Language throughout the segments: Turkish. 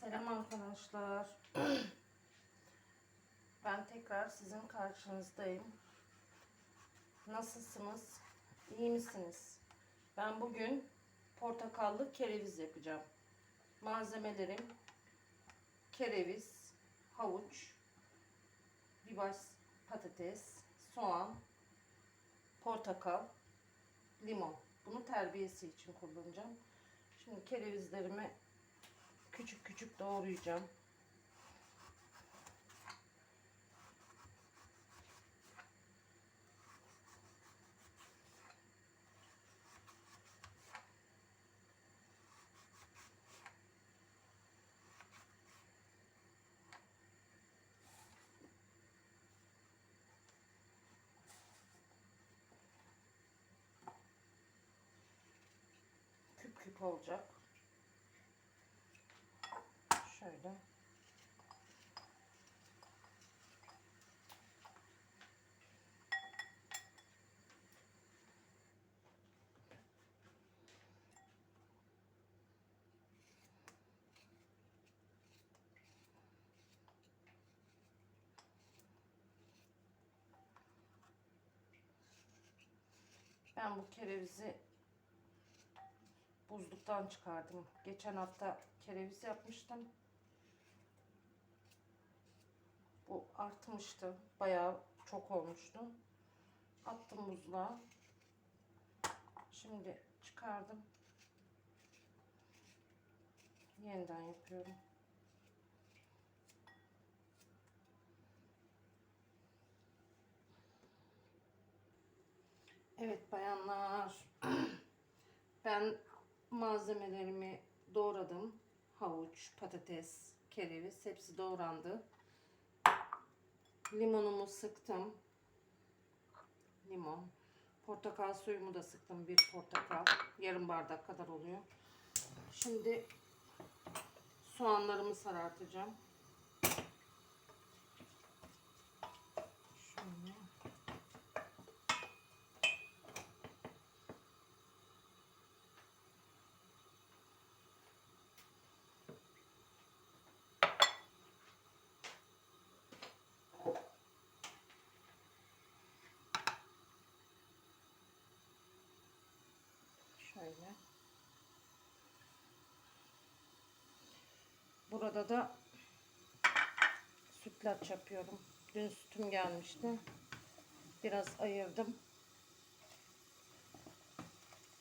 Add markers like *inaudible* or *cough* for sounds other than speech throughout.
Selam arkadaşlar. *clears throat* Ben tekrar sizin karşınızdayım. Nasılsınız? İyi misiniz? Ben bugün portakallı kereviz yapacağım. Malzemelerim kereviz, havuç, biber, patates, soğan, portakal, limon. Bunu terbiyesi için kullanacağım. Şimdi kerevizlerimi küçük küçük doğrayacağım. Küp küp olacak. Şöyle. Ben bu kerevizi buzluktan çıkardım. Geçen hafta kereviz yapmıştım. Bu artmıştı. Bayağı çok olmuştu. Attım buzluğa. Şimdi çıkardım. Yeniden yapıyorum. Evet bayanlar. *clears throat* Ben malzemelerimi doğradım. Havuç, patates, kereviz hepsi doğrandı. Limonumu sıktım. Limon. Portakal suyumu da sıktım. Bir portakal. Yarım bardak kadar oluyor. Şimdi soğanlarımı sarartacağım. Şöyle. Şöyle. Burada da sütlaç yapıyorum. Dün sütüm gelmişti. Biraz ayırdım.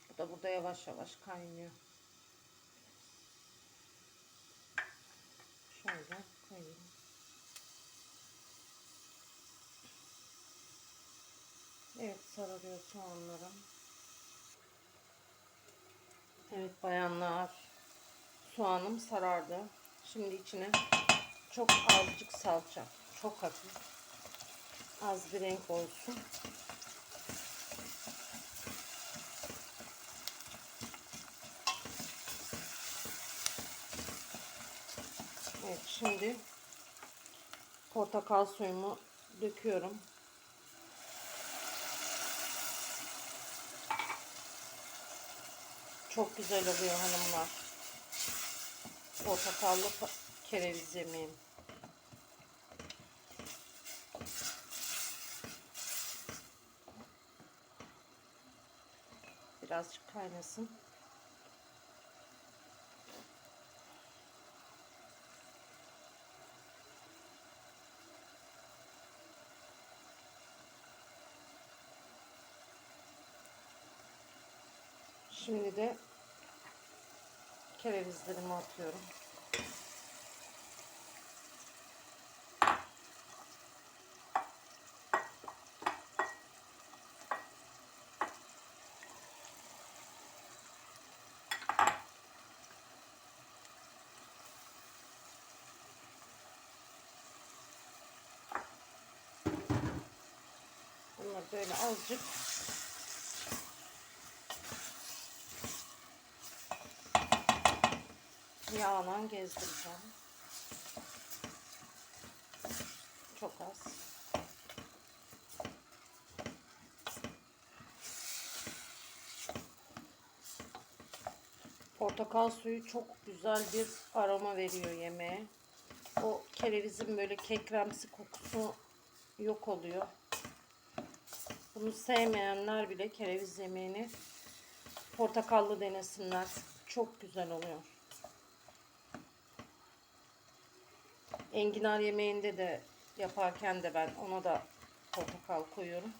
Bu da burada yavaş yavaş kaynıyor. Şöyle koyayım. Evet sarılıyor soğanlarım. Evet bayanlar. Soğanım sarardı. Şimdi içine çok azıcık salça. Çok hafif. Az bir renk olsun. Evet şimdi portakal suyumu döküyorum. Çok güzel oluyor hanımlar. Portakallı kereviz yemeğim. Birazcık kaynasın. Şimdi de kerevizlerimi atıyorum. Bunları böyle azıcık yağla gezdireceğim. Çok az. Portakal suyu çok güzel bir aroma veriyor yemeğe. O kerevizin böyle kekremsi kokusu yok oluyor. Bunu sevmeyenler bile kereviz yemeğini portakallı denesinler. Çok güzel oluyor. Enginar yemeğinde de yaparken de ben ona da portakal koyuyorum.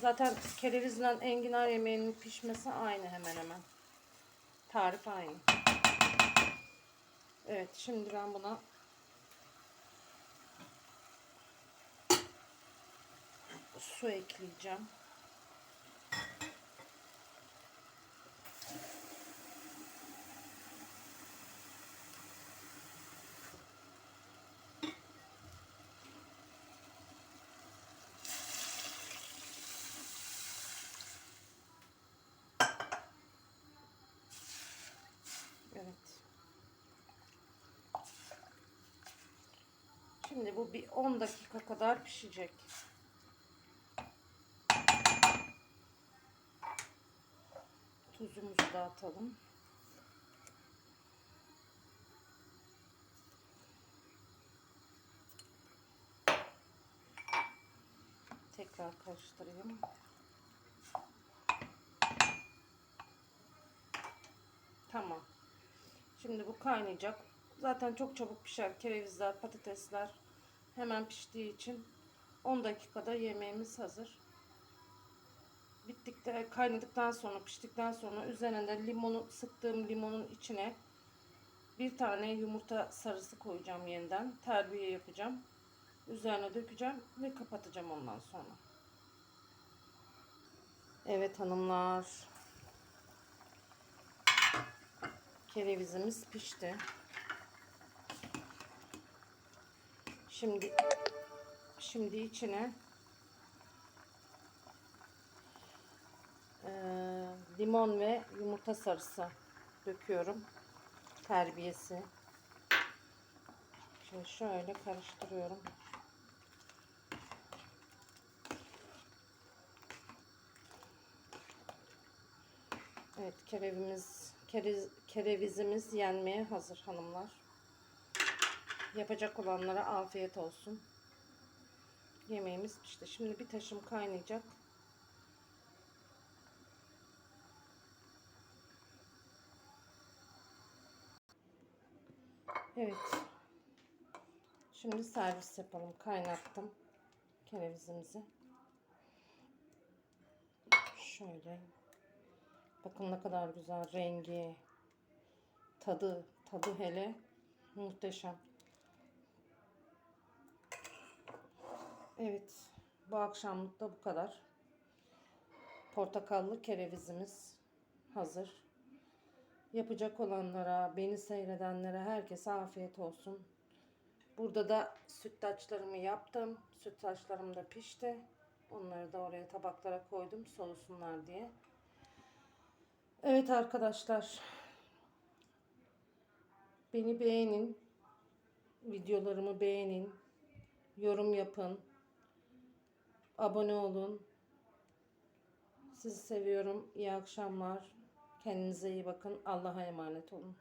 Zaten kerevizle enginar yemeğinin pişmesi aynı hemen hemen. Tarif aynı. Evet şimdi ben buna su ekleyeceğim. Evet. Şimdi bu bir 10 dakika kadar pişecek. Tuzumuzu da atalım. Tekrar karıştırayım. Tamam. Şimdi bu kaynayacak. Zaten çok çabuk pişer. Kerevizler, patatesler hemen piştiği için 10 dakikada yemeğimiz hazır. Bittikte kaynadıktan sonra piştikten sonra üzerine limonu sıktığım limonun içine bir tane yumurta sarısı koyacağım yeniden. Terbiye yapacağım. Üzerine dökeceğim ve kapatacağım ondan sonra. Evet hanımlar. Kerevizimiz pişti. Şimdi şimdi içine e, limon ve yumurta sarısı döküyorum. Terbiyesi. Şimdi şöyle karıştırıyorum. Evet kerevimiz keriz, kerevizimiz yenmeye hazır hanımlar. Yapacak olanlara afiyet olsun. Yemeğimiz pişti. Şimdi bir taşım kaynayacak. Evet. Şimdi servis yapalım. Kaynattım kerevizimizi. Şöyle. Bakın ne kadar güzel rengi. Tadı, tadı hele muhteşem. Evet. Bu akşamlık da bu kadar. Portakallı kerevizimiz hazır. Yapacak olanlara, beni seyredenlere herkese afiyet olsun. Burada da sütlaçlarımı yaptım. Sütlaçlarım da pişti. Onları da oraya tabaklara koydum soğusunlar diye. Evet arkadaşlar. Beni beğenin. Videolarımı beğenin. Yorum yapın. Abone olun. Sizi seviyorum. İyi akşamlar. Kendinize iyi bakın. Allah'a emanet olun.